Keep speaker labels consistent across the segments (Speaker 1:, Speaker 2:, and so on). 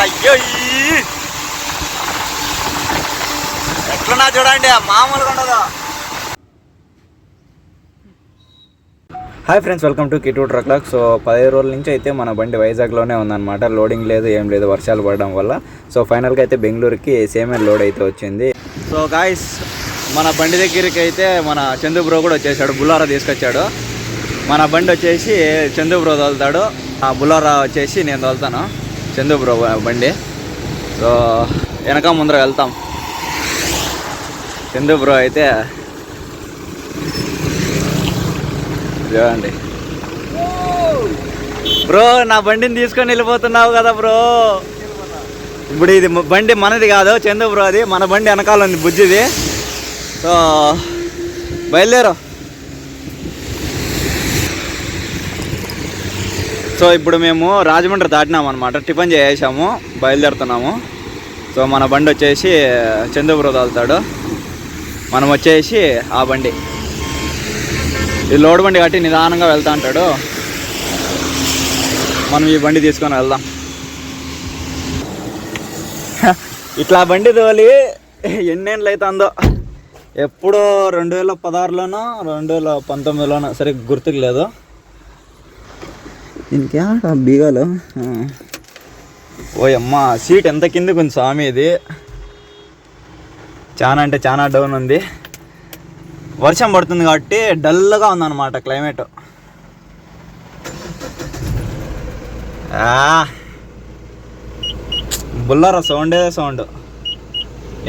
Speaker 1: అయ్యో ఈ. ఎట్లున్నా చూడండి మామూలుగా ఉండదు? హాయ్ ఫ్రెండ్స్ వెల్కమ్ టు కిటూ ట్రక్ లాక్ సో పదిహేను రోజుల నుంచి అయితే మన బండి వైజాగ్లోనే ఉందన్నమాట. లోడింగ్ లేదు ఏం లేదు వర్షాలు పడడం వల్ల. సో ఫైనల్గా అయితే బెంగళూరుకి సేమే లోడ్ అయితే వచ్చింది. సో గాయస్ మన బండి దగ్గరికి అయితే మన చందు బ్రో కూడా వచ్చేసాడు బుల్లారా తీసుకొచ్చాడు. మన బండి వచ్చేసి చందు బ్రో తోలుతాడు ఆ బుల్లారా వచ్చేసి నేను తోలుతాను చందు బ్రో బండి. సో వెనక ముందర వెళ్తాం. చందు బ్రో అయితే చూడండి. బ్రో నా బండిని తీసుకొని వెళ్ళిపోతున్నావు కదా బ్రో. ఇప్పుడు ఇది బండి మనది కాదు చందు బ్రో అది. మన బండి వెనకాల ఉంది బుజ్జిది. బయలుదేరు. సో ఇప్పుడు మేము రాజమండ్రి దాటినాం అనమాట టిఫిన్ చేసేసాము బయలుదేరుతున్నాము. సో మన బండి వచ్చేసి చందు బ్రో మనం వచ్చేసి ఆ బండి. ఈ లోడ్ బండి కట్టి నిదానంగా వెళ్తా అంటాడు. మనం ఈ బండి తీసుకొని వెళ్దాం. ఇట్లా బండి తోలి ఎన్నేళ్ళు అవుతుందో. ఎప్పుడో రెండు వేల పదహారులోనో రెండు వేల పంతొమ్మిదిలోనో సరే గుర్తుకు లేదు దీనికి బీగాలు ఓ అమ్మ సీట్ ఎంత కిందకు ఉంది స్వామి ఇది? చాలా అంటే చాలా డౌన్ ఉంది. వర్షం పడుతుంది కాబట్టి డల్గా ఉందన్నమాట క్లైమేట్. బుల్లరా సౌండే సౌండ్.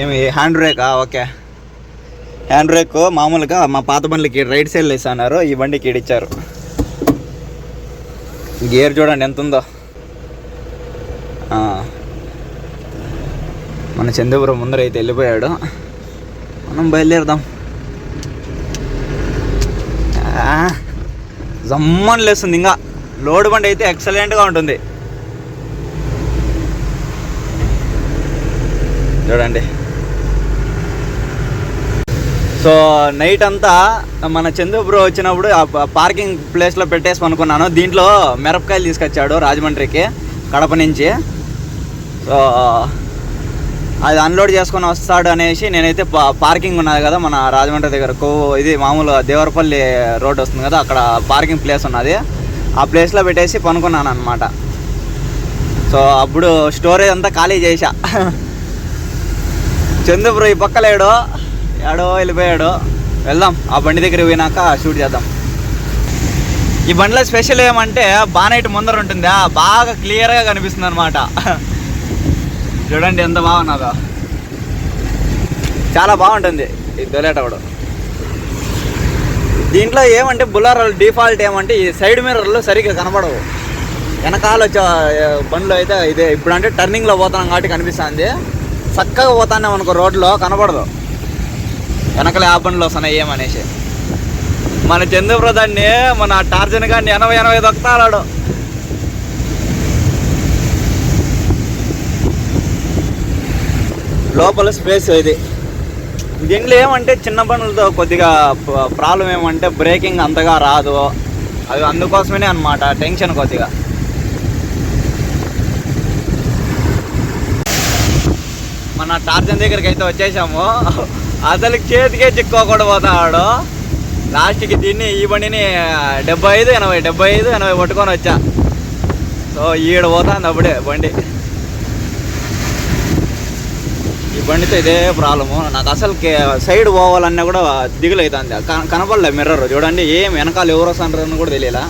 Speaker 1: ఏమి హ్యాండ్ బ్రేకా? ఓకే. హ్యాండ్ బ్రేక్ మామూలుగా మా పాత బండ్లకి రైట్ సైడ్ వేసన్నారు ఈ బండికి ఈడిచ్చారు. గేర్ చూడండి ఎంత ఉందో మన చంద్రపురం ముందర అయితే వెళ్ళిపోయాడు. మనం బయలుదేరదాం. జమ్మని లేస్తుంది ఇంకా. లోడ్ బండి అయితే ఎక్సలెంట్గా ఉంటుంది. చూడండి. సో నైట్ అంతా మన చందు బ్రో వచ్చినప్పుడు పార్కింగ్ ప్లేస్లో పెట్టేసి అనుకున్నాను దీంట్లో మిరపకాయలు తీసుకొచ్చాడు రాజమండ్రికి కడప నుంచి. సో అది అన్లోడ్ చేసుకొని వస్తాడు అనేసి నేనైతే పార్కింగ్ ఉన్నది కదా మన రాజమండ్రి దగ్గర. కో ఇది మామూలు దేవరపల్లి రోడ్ వస్తుంది కదా అక్కడ పార్కింగ్ ప్లేస్ ఉన్నది. ఆ ప్లేస్లో పెట్టేసి పనుకున్నాను అనమాట సో అప్పుడు స్టోరేజ్ అంతా ఖాళీ చేశా. చందు ఈ పక్క లేడు. ఏడో వెళ్ళిపోయాడు. వెళ్దాం ఆ బండి దగ్గర పోయినాక షూట్ చేద్దాం. ఈ బండిలో స్పెషల్ ఏమంటే బానైట్ ముందర ఉంటుందా. బాగా క్లియర్గా కనిపిస్తుంది అనమాట చూడండి ఎంత బాగున్నదో. చాలా బాగుంటుంది ఈ దొలేటప్పుడు దీంట్లో ఏమంటే బుల్లారాలు డిఫాల్ట్ ఏమంటే ఈ సైడ్ మిర్రర్లు సరిగ్గా కనపడవు వెనకాల వచ్చే బండ్లు అయితే ఇదే. ఇప్పుడు అంటే టర్నింగ్లో పోతున్నాం కాబట్టి కనిపిస్తుంది. చక్కగా పోతానే అనుకో రోడ్లో కనపడదు వెనకలే ఆ బండ్లు వస్తున్నాయి ఏమనేసి. మన చంద్రప్రదాన్ని మన టార్జన్ గారిని ఎనభై ఎనభై దొక్కుతాడు లోపల స్పేస్ ఇది. దీంట్లో ఏమంటే చిన్న బండ్లతో కొద్దిగా ప్రాబ్లం ఏమంటే బ్రేకింగ్ అంతగా రాదు. అది అందుకోసమే అనమాట టెన్షన్ కొద్దిగా. మన టార్జన్ దగ్గరికి అయితే వచ్చేసాము. అసలు చేతికే చిక్కోకుండా పోతాడు. లాస్ట్కి దీన్ని ఈ బండిని డెబ్బై ఐదు ఎనభై డెబ్బై ఐదు ఎనభై పట్టుకొని వచ్చా. సో ఈడ పోతాంది అప్పుడే బండి. ఈ బండితో ఇదే ప్రాబ్లము. నాకు అసలు సైడ్ పోవాలన్నా కూడా దిగులు అవుతుంది కనపడలే మిర్రర్. చూడండి ఏం వెనకాల ఎవరు వస్తారని కూడా తెలియలా.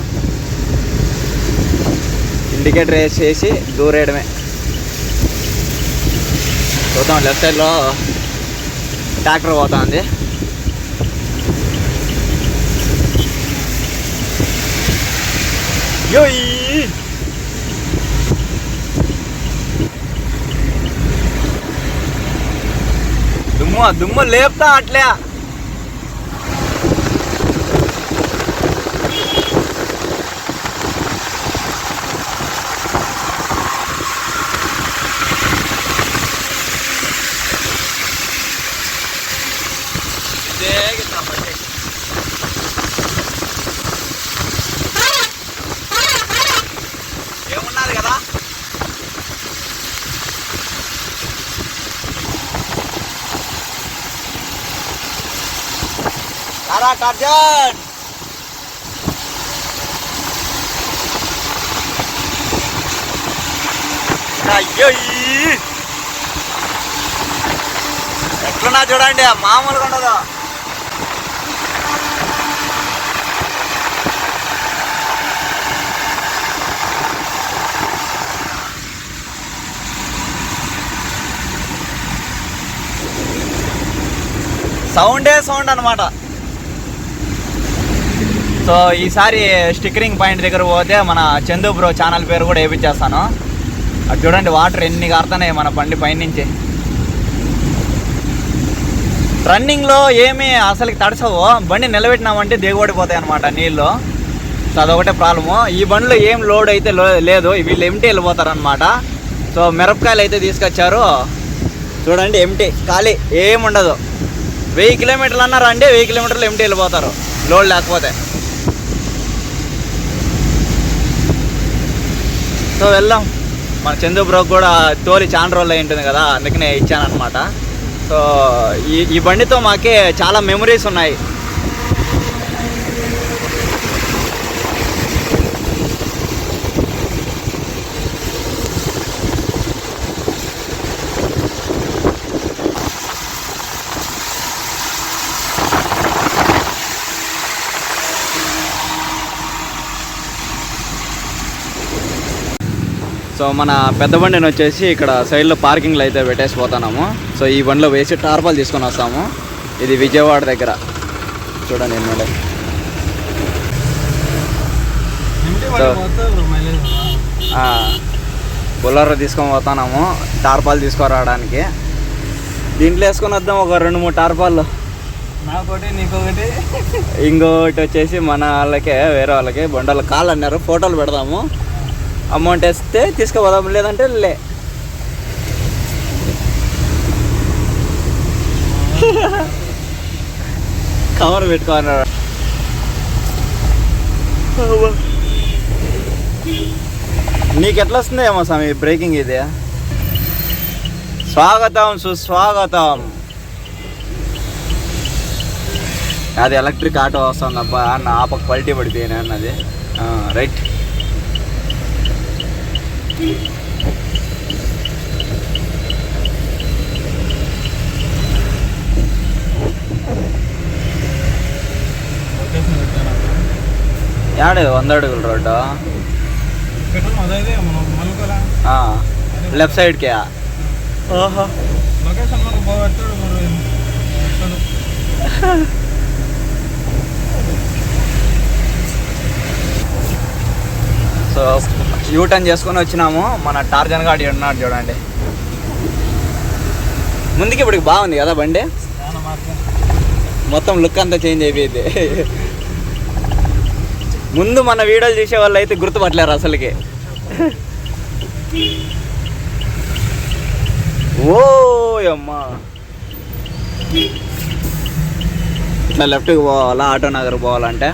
Speaker 1: ఇండికేటర్ వేసేసి దూరేయడమే. చూద్దాం లెఫ్ట్ సైడ్లో ట్రాక్టర్ పోతుంది. యోయ్ దుమ్ము దుమ్ము లేపుతా అట్లే ఇదే గిట్ల బండి. రారా టర్జన్ ఎట్లున్నా చూడండి మామూలుగా ఉండదు సౌండే సౌండ్ అనమాట సో ఈసారి స్టిక్కరింగ్ పాయింట్ దగ్గర పోతే మన చందు బ్రో ఛానల్ పేరు కూడా వేయించేస్తాను అటు చూడండి వాటర్ ఎన్ని కారుతున్నాయి మన బండి పైనుంచి. రన్నింగ్లో ఏమీ అసలు తడసవు బండి నిలబెట్టినామంటే దిగబడిపోతాయి అనమాట నీళ్ళు. సో అదొకటే ప్రాబ్లము. ఈ బండిలో ఏం లోడ్ అయితే లేదు. వీళ్ళు ఎంటీ వెళ్ళిపోతారు అనమాట సో మిరపకాయలు అయితే తీసుకొచ్చారు. చూడండి ఎంటీ ఖాళీ. ఏముండదు వెయ్యి కిలోమీటర్లు అన్నారు అంటే వెయ్యి కిలోమీటర్లు ఎంటీ వెళ్ళిపోతారు. లోడ్ లేకపోతే. సో వెళ్దాం. మన చందు బ్రోక్ కూడా తోలి చాలా రోజులు అయి ఉంటుంది కదా అందుకనే ఇచ్చాను అనమాట సో ఈ ఈ బండితో మాకే చాలా మెమరీస్ ఉన్నాయి. సో మన పెద్ద బండిని వచ్చేసి ఇక్కడ సైడ్లో పార్కింగ్లో అయితే పెట్టేసి పోతున్నాము సో ఈ బండిలో వేసి టార్పాలు తీసుకొని వస్తాము. ఇది విజయవాడ దగ్గర. చూడండి ఎన్నోడే సో- బొలర్ తీసుకొని పోతున్నాము. టార్పాలు తీసుకురావడానికి. దీంట్లో వేసుకొని వద్దాం ఒక రెండు మూడు టార్పాలు
Speaker 2: నాకొకటి నీకొకటి.
Speaker 1: ఇంకోటి వచ్చేసి మన వాళ్ళకే వేరే వాళ్ళకి. బండల కాళ్ళు అన్నారు. ఫోటోలు పెడదాము. అమౌంట్ వేస్తే తీసుకుపోదాం లేదంటే లే. కవర్ పెట్టుకోన్నారు నీకు ఎట్లా వస్తుంది ఏమో స్వామి బ్రేకింగ్ ఇది? స్వాగతం సుస్వాగతం. అది ఎలక్ట్రిక్ ఆటో వస్తుంది అబ్బా నా ఆపక క్వాలిటీ పడిపోయినా అన్నది. రైట్. ಯಾಡು ಒಂದಡುಗಳು
Speaker 2: ರೋಡು ಹಾಂ ಲೆಫ್ಟ್ ಸೈಡ್ಗೆ ಓಹೋ
Speaker 1: ಲೊಕೇಶನ್ యూ టర్న్ చేసుకొని వచ్చినాము. మన టార్జన్ గాడి ఉన్నాడు చూడండి. ముందుకి ఇప్పటికి బాగుంది కదా బండి? మొత్తం లుక్ అంతా చేంజ్ అయిపోయింది. ముందు మన వీడియోలు చూసే వాళ్ళు అయితే గుర్తుపట్టలేరు అసలుకి. ఓ అమ్మా. ఇట్లా లెఫ్ట్కి పోవాలా ఆటో నగర్ పోవాలంటే?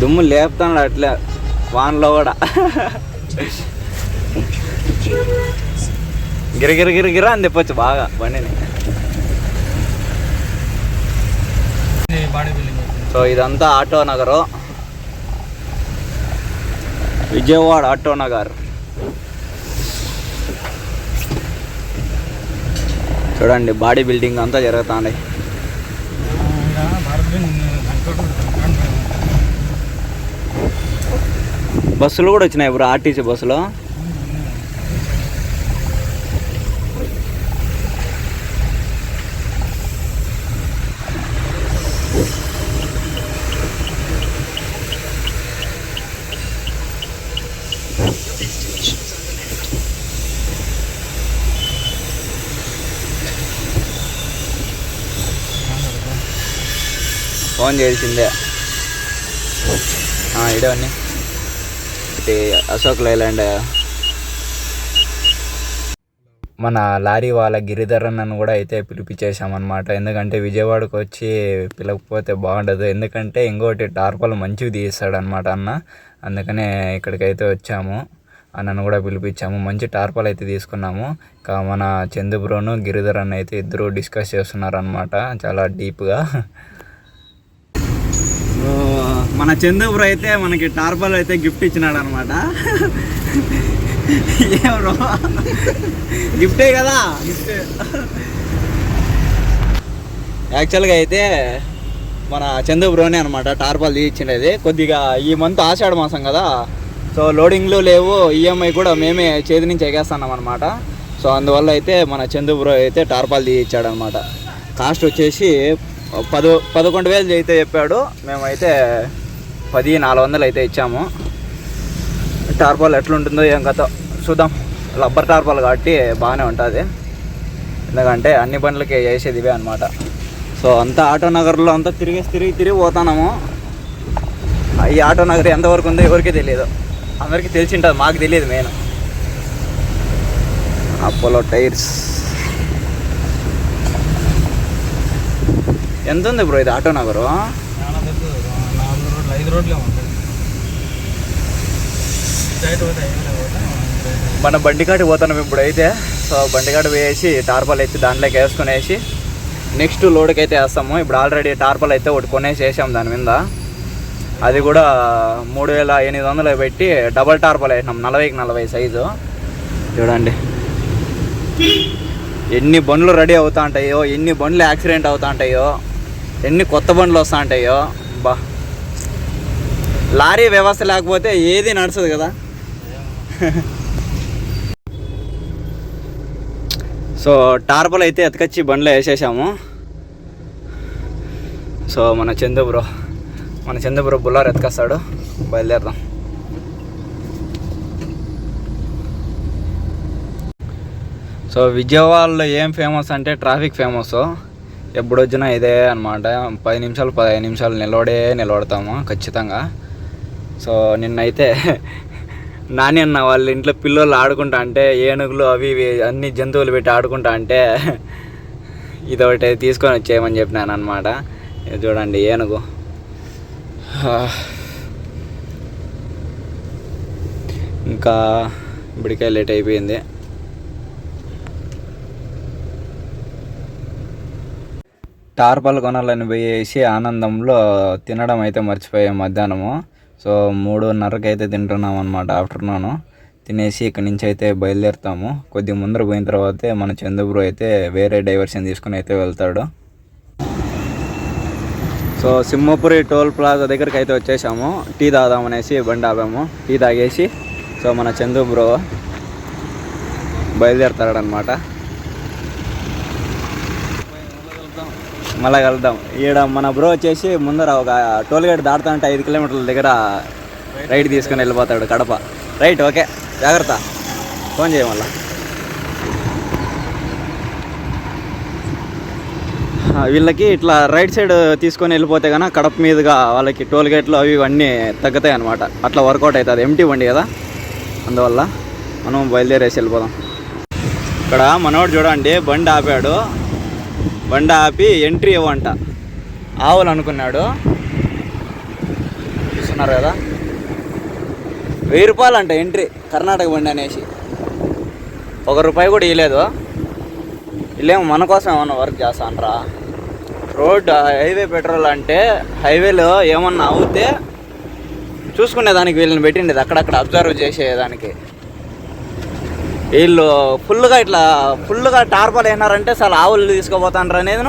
Speaker 1: దుమ్ము లేపుతాడు అట్లే. వానలో కూడా. గిరగిర గిరగిర అని తెప్పచ్చు బాగా బండిని. సో ఇదంతా ఆటో నగరు. విజయవాడ ఆటో నగర్. చూడండి బాడీ బిల్డింగ్ అంతా జరుగుతుంది. బస్సులు కూడా వచ్చినాయి ఇప్పుడు ఆర్టీసీ బస్సులు ఫోన్ చేసిందే ఇడవన్నీ ఒకటి అశోక్ లైలాండ్? మన లారీ వాళ్ళ గిరిధర్ అన్నను కూడా అయితే పిలిపించేసామన్నమాట ఎందుకంటే విజయవాడకు వచ్చి పిలకపోతే బాగుండదు. ఎందుకంటే ఇంకోటి టార్పల్ మంచివి తీస్తాడనమాట అన్న. అందుకనే ఇక్కడికైతే వచ్చాము.
Speaker 3: అన్నను కూడా పిలిపించాము మంచి టార్పల్ అయితే తీసుకున్నాము. ఇంకా మన చందుబ్రోను గిరిధరన్ గిరిధర్ అన్న అయితే ఇద్దరు డిస్కస్ చేస్తున్నారు అనమాట చాలా డీప్గా.
Speaker 1: మన చందుపురం అయితే మనకి టార్పల్ అయితే గిఫ్ట్ ఇచ్చినాడు అనమాట ఏమో. గిఫ్టే కదా. యాక్చువల్గా అయితే మన చందుపురోనే అనమాట టార్పల్ ఇచ్చినది కొద్దిగా ఈ మంత్ ఆషాఢ మాసం కదా. సో లోడింగ్లు లేవు ఈఎంఐ కూడా మేమే చేతి నుంచి ఎగేస్తున్నాం అనమాట. సో అందువల్ల అయితే మన చందుపురో అయితే టార్పాల్ తీయించాడు అనమాట కాస్ట్ వచ్చేసి పదో పదకొండు వేలు అయితే చెప్పాడు. మేమైతే పది నాలుగు వందలు అయితే ఇచ్చాము. టార్పాల్ ఎట్లుంటుందో ఏం కథ చూద్దాం. రబ్బర్ టార్పాల్ కాబట్టి బాగానే ఉంటుంది. ఎందుకంటే అన్ని బండ్లకి వేసేది ఇవే అనమాట సో అంతా ఆటో నగర్లో అంతా తిరిగేసి తిరిగి తిరిగి పోతున్నాము. ఈ ఆటో నగర్ ఎంతవరకు ఉందో ఎవరికీ తెలియదు అందరికీ తెలిసి ఉంటుంది మాకు తెలియదు మెయిన్. Apollo tyres. ఎంత ఉంది బ్రో ఇది ఆటో నగరు? మన బండికాటి పోతున్నాం ఇప్పుడు అయితే సో బండికాటి పోయేసి టార్పల్ అయితే దాంట్లోకి వేసుకునేసి నెక్స్ట్ లోడ్కి అయితే వేస్తాము. ఇప్పుడు ఆల్రెడీ టార్పల్ అయితే ఒకటి కొనేసి వేసాము దాని మీద. అది కూడా మూడు వేల ఎనిమిది వందలు పెట్టి డబల్ టార్పల్ వేసినాం. నలభైకి నలభై సైజు చూడండి. ఎన్ని బండ్లు రెడీ అవుతా ఉంటాయో ఎన్ని బండ్లు యాక్సిడెంట్ అవుతా ఉంటాయో ఎన్ని కొత్త బండ్లు వస్తూ ఉంటాయో బా. లారీ వ్యవస్థ లేకపోతే ఏది నడుచదు కదా? సో టార్పల్ అయితే ఎతకొచ్చి బండ్లో వేసేసాము. సో మన చందు బ్రో మన చందు బ్రో బుల్లార్ ఎతకొస్తాడు బయలుదేరదాం. సో విజయవాడలో ఏం ఫేమస్ అంటే ట్రాఫిక్ ఫేమస్. ఎప్పుడు వచ్చినా ఇదే అనమాట పది నిమిషాలు పదిహేను నిమిషాలు నిలబడే నిలబడతాము ఖచ్చితంగా. సో నిన్నైతే నాని అన్న వాళ్ళ ఇంట్లో పిల్లలు ఆడుకుంటా అంటే ఏనుగులు అవి ఇవి అన్ని జంతువులు పెట్టి ఆడుకుంటా అంటే ఇదొకటి తీసుకొని వచ్చేయమని చెప్పినాను అనమాట చూడండి ఏనుగు. ఇంకా ఇప్పటికే లేట్ అయిపోయింది. టార్పల్ కొనాలని పోయేసి ఆనందంలో తినడం అయితే మర్చిపోయాం మధ్యాహ్నము. సో మూడున్నరకి అయితే తింటున్నాం అనమాట ఆఫ్టర్నూన్. తినేసి ఇక్కడి నుంచి అయితే బయలుదేరుతాము. కొద్ది ముందర పోయిన తర్వాతే మన చందుబ్రో అయితే వేరే డైవర్షన్ తీసుకుని అయితే వెళ్తాడు. సో సింహపురి టోల్ ప్లాజా దగ్గరికి అయితే వచ్చేసాము. టీ తాగుదామనేసి బండి ఆపాము. టీ తాగేసి సో మన చంద్రబ్రో బయలుదేరుతాడనమాట మళ్ళా కలుద్దాం. ఈడ మన బ్రో వచ్చేసి ముందర ఒక టోల్ గేట్ దాటుతా అంటే ఐదు కిలోమీటర్ల దగ్గర రైట్ తీసుకొని వెళ్ళిపోతాడు కడప. Right okay. జాగ్రత్త. ఫోన్ చేయ మళ్ళా. వీళ్ళకి ఇట్లా రైట్ సైడ్ తీసుకొని వెళ్ళిపోతే కనుక కడప మీదుగా వాళ్ళకి టోల్ గేట్లు అవి ఇవన్నీ తగ్గుతాయి అనమాట అట్లా వర్కౌట్ అవుతుంది. ఎంటీ బండి కదా? అందువల్ల మనం బయలుదేరేసి వెళ్ళిపోదాం. ఇక్కడ మనోడు చూడండి బండి ఆపాడు. బండ ఆపి ఎంట్రీ ఇవ్వంట. ఆవులు అనుకున్నాడు. చూస్తున్నారు కదా? వెయ్యి రూపాయలు అంట ఎంట్రీ కర్ణాటక బండి అనేసి. ఒక రూపాయి కూడా ఇవ్వలేదు వీళ్ళేమో మన కోసం ఏమన్నా వర్క్ చేస్తానరా. రోడ్ హైవే పెట్రోల్ అంటే హైవేలో ఏమన్నా అవుతే చూసుకునే దానికి వీళ్ళని పెట్టిండేది అక్కడక్కడ అబ్జర్వ్ చేసేదానికి. వీళ్ళు ఫుల్గా ఇట్లా ఫుల్గా టార్పాలు అయినారంటే అసలు ఆవులు తీసుకుపోతాండ్రు అనేది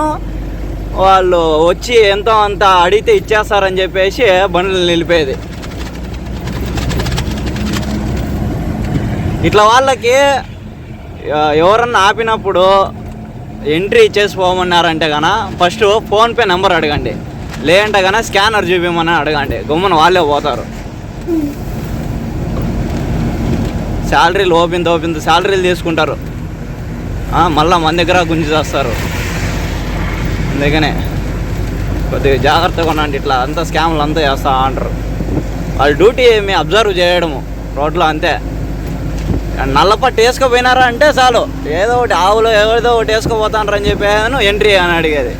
Speaker 1: వాళ్ళు వచ్చి ఎంతో అంత అడిగితే ఇచ్చేస్తారని చెప్పేసి బండ్లు నిలిపేది. ఇట్లా వాళ్ళకి ఎవరన్నా ఆపినప్పుడు ఎంట్రీ ఇచ్చేసి పోమన్నారంటే కన ఫస్ట్ ఫోన్పే నెంబర్ అడగండి. లేదంటే కన స్కానర్ చూపించమని అడగండి. గమ్మున వాళ్ళే పోతారు. శాలరీలు ఓపెన్ ఓపెన్ శాలరీలు తీసుకుంటారు. మళ్ళీ మన దగ్గర గుంజి చేస్తారు. అందుకనే కొద్దిగా జాగ్రత్తగా ఉండండి. ఇట్లా అంతా స్కామ్లు అంతా చేస్తా అంటారు. వాళ్ళ డ్యూటీ ఏమి అబ్జర్వ్ చేయడము. రోడ్లో అంతే. నల్లపట్టు వేసుకుపోయినారా అంటే చాలు. ఏదో ఒకటి ఆవులు ఏదో ఒకటి వేసుకుపోతాండ్రు చెప్పాను ఎంట్రీ అని అడిగేది.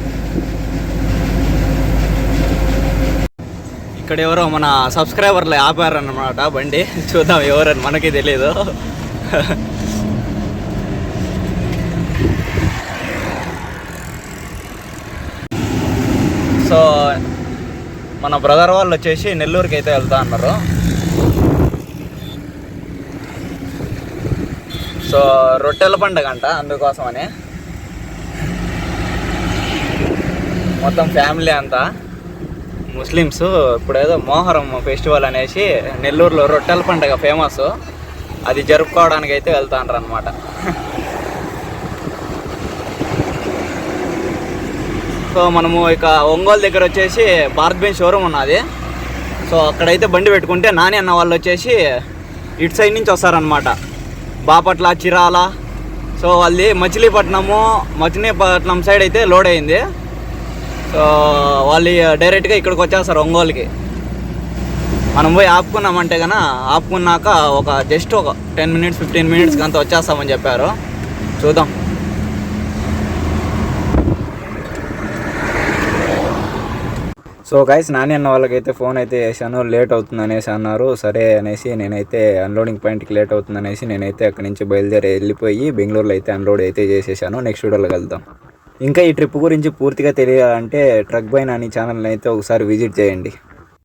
Speaker 1: ఇక్కడ ఎవరో మన సబ్స్క్రైబర్లు ఆపారన్నమాట బండి. చూద్దాం ఎవరని మనకి తెలియదు సో మన బ్రదర్ వాళ్ళు వచ్చేసి నెల్లూరుకి అయితే వెళ్తా అన్నారు. సో రొట్టెల పండుగ అంట అందుకోసమని. మొత్తం ఫ్యామిలీ అంతా. ముస్లిమ్స్ ఇప్పుడు ఏదో మోహరం ఫెస్టివల్ అనేసి నెల్లూరులో రొట్టెల పండుగ ఫేమస్. అది జరుపుకోవడానికి అయితే వెళ్తాను అనమాట సో మనము ఇక ఒంగోలు దగ్గర వచ్చేసి భారత్ బెంచ్ షోరూమ్ ఉన్నది. సో అక్కడైతే బండి పెట్టుకుంటే నాని అన్న వాళ్ళు వచ్చేసి ఇటు సైడ్ నుంచి వస్తారనమాట బాపట్ల చిరాల. సో వాళ్ళది మచిలీపట్నము మచిలీపట్నం సైడ్ అయితే లోడ్ అయింది. సో వాళ్ళు డైరెక్ట్గా ఇక్కడికి వచ్చేస్తారు ఒంగోలుకి. మనం పోయి ఆపుకున్నామంటే కన ఆపుకున్నాక ఒక జస్ట్ ఒక టెన్ మినిట్స్ ఫిఫ్టీన్ మినిట్స్కి అంతా వచ్చేస్తామని చెప్పారు. చూద్దాం.
Speaker 3: సో గైస్ నాని అన్న వాళ్ళకైతే ఫోన్ అయితే చేశాను లేట్ అవుతుంది అనేసి అన్నారు. సరే అనేసి నేనైతే అన్లోడింగ్ పాయింట్కి లేట్ అవుతుంది అనేసి నేనైతే అక్కడి నుంచి బయలుదేరి వెళ్ళిపోయి బెంగళూరులో అయితే అన్లోడ్ అయితే చేసేసాను. నెక్స్ట్ వీడియోలో వెళ్దాం ఇంకా ఈ ట్రిప్ గురించి పూర్తిగా తెలియాలంటే ట్రక్ బైన్ నాని ఛానల్ని అయితే ఒకసారి విజిట్ చేయండి.